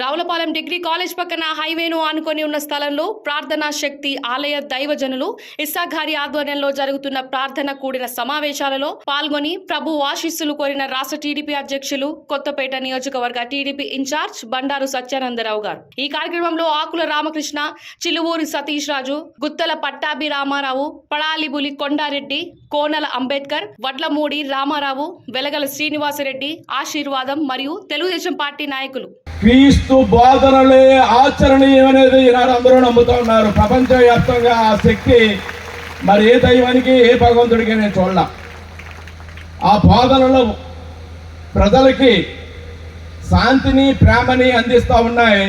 Ravulapalem degree college పక్కన హైవేను ఆనుకొని ఉన్న స్థలంలో ప్రార్థనా శక్తి ఆలయ దైవజనులు ఇస్సాఘారి ఆధ్వర్యంలో జరుగుతున్న ప్రార్థన కూడిన సమావేశాలలో పాల్గొని ప్రభు ఆశీస్సులు కోరిన రాష్ట్ర టీడీపీ అధ్యక్షులు కొత్తపేట నియోజకవర్గ టీడీపీ ఇన్ఛార్జ్ బండారు సత్యానందరావు గారు. ఈ కార్యక్రమంలో ఆకుల రామకృష్ణ చిలువూరి సతీష్ రాజు గుత్తల పట్టాభి రామారావు పడాలిబులి కొండారెడ్డి కోనల అంబేద్కర్ వడ్లమూడి రామారావు వెలగల శ్రీనివాసరెడ్డి ఆశీర్వాదం మరియు తెలుగుదేశం పార్టీ నాయకులు. క్రీస్తు బోధనలే ఆచరణీయం అనేది ఈనాడు అందరూ నమ్ముతూ ఉన్నారు. ప్రపంచవ్యాప్తంగా ఆ శక్తి మరి ఏ దైవానికి ఏ భగవంతుడికి నేను చూడలా. ఆ బోధనలు ప్రజలకి శాంతిని ప్రేమని అందిస్తూ ఉన్నాయి.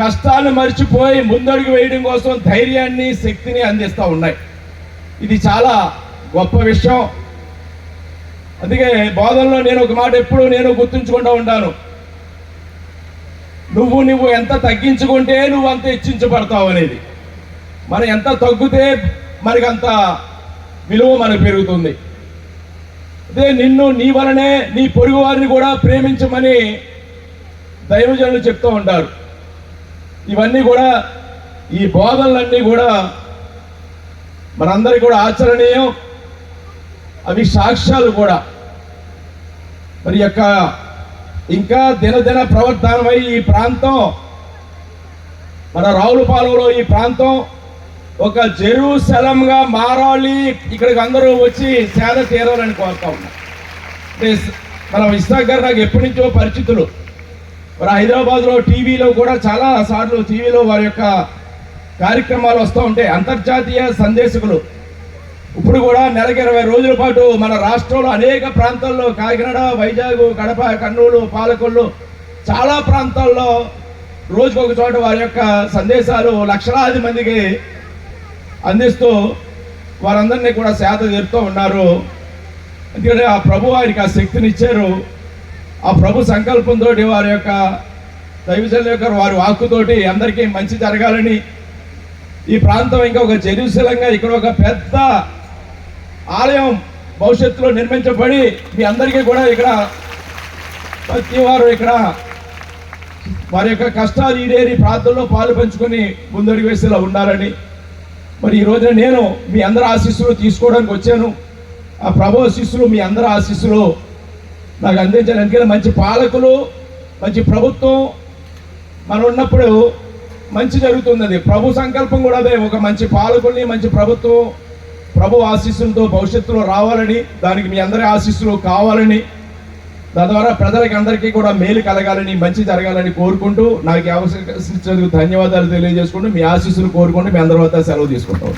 కష్టాలు మర్చిపోయి ముందడుగు వేయడం కోసం ధైర్యాన్ని శక్తిని అందిస్తూ ఉన్నాయి. ఇది చాలా గొప్ప విషయం. అందుకే బోధనలో నేను ఒక మాట ఎప్పుడూ నేను గుర్తుంచుకుంటూ ఉంటాను. నువ్వు నువ్వు ఎంత తగ్గించుకుంటే నువ్వు అంత హెచ్చించబడతావు అనేది. మనం ఎంత తగ్గితే మనకి అంత విలువ మనకు పెరుగుతుంది. అదే నిన్ను నీ వలనే నీ పొరుగు వారిని కూడా ప్రేమించమని దైవజనులు చెప్తూ ఉంటారు. ఇవన్నీ కూడా ఈ బోధనలన్నీ కూడా మనందరికీ కూడా ఆచరణీయం. అవి సాక్ష్యాలు కూడా. మరి యొక్క ఇంకా దినదిన ప్రవర్తనమై ఈ ప్రాంతం మన రావులపాలెంలో ఈ ప్రాంతం ఒక జెరూసలంగా మారాలి. ఇక్కడికి అందరూ వచ్చి సేద తీరాలని కోరుతా ఉన్నాం. మన ఇస్సాక్ గారు నాకు ఎప్పటి నుంచో పరిచితులు. మరి హైదరాబాద్లో టీవీలో కూడా చాలా సార్లు టీవీలో వారి యొక్క కార్యక్రమాలు వస్తూ ఉంటాయి. అంతర్జాతీయ సందేశకులు. ఇప్పుడు కూడా నెలకి ఇరవై రోజుల పాటు మన రాష్ట్రంలో అనేక ప్రాంతాల్లో కాకినాడ వైజాగ్ కడప కర్నూలు పాలకొల్లు చాలా ప్రాంతాల్లో రోజుకొక చోట వారి యొక్క సందేశాలు లక్షలాది మందికి అందిస్తూ వారందరినీ కూడా సేద తీరుతూ ఉన్నారు. ఎందుకంటే ఆ ప్రభు వారికి ఆ శక్తిని ఇచ్చారు ఆ ప్రభు సంకల్పంతో వారి యొక్క దైవజనుల యొక్క వారి వాక్కుతోటి అందరికీ మంచి జరగాలని ఈ ప్రాంతం ఇంకా ఒక జెరూసలంగా ఇక్కడ ఒక పెద్ద ఆలయం భవిష్యత్తులో నిర్మించబడి మీ అందరికీ కూడా ఇక్కడ ప్రతి వారు ఇక్కడ వారి యొక్క కష్టాలు ఈడేరి ప్రాంతంలో పాలు పంచుకొని ముందడుగు వేసేలా ఉండాలని. మరి ఈ రోజున నేను మీ అందరి ఆశీస్సులు తీసుకోవడానికి వచ్చాను. ఆ ప్రభు ఆశీస్సులు మీ అందరి ఆశీస్సులు నాకు అందించాలి ఎందుకంటే మంచి పాలకులు మంచి ప్రభుత్వం మనం ఉన్నప్పుడు మంచి జరుగుతుంది ప్రభు సంకల్పం కూడా అదే. ఒక మంచి పాలకుల్ని మంచి ప్రభుత్వం ప్రభు ఆశీస్సులతో భవిష్యత్తులో రావాలని దానికి మీ అందరి ఆశీస్సులు కావాలని తద్వారా ప్రజలకి అందరికీ కూడా మేలు కలగాలని మంచి జరగాలని కోరుకుంటూ నాకు అవసరం ధన్యవాదాలు తెలియజేసుకుంటూ మీ ఆశీస్సులు కోరుకుంటూ మీ అందరి వద్ద సెలవు తీసుకుంటాం.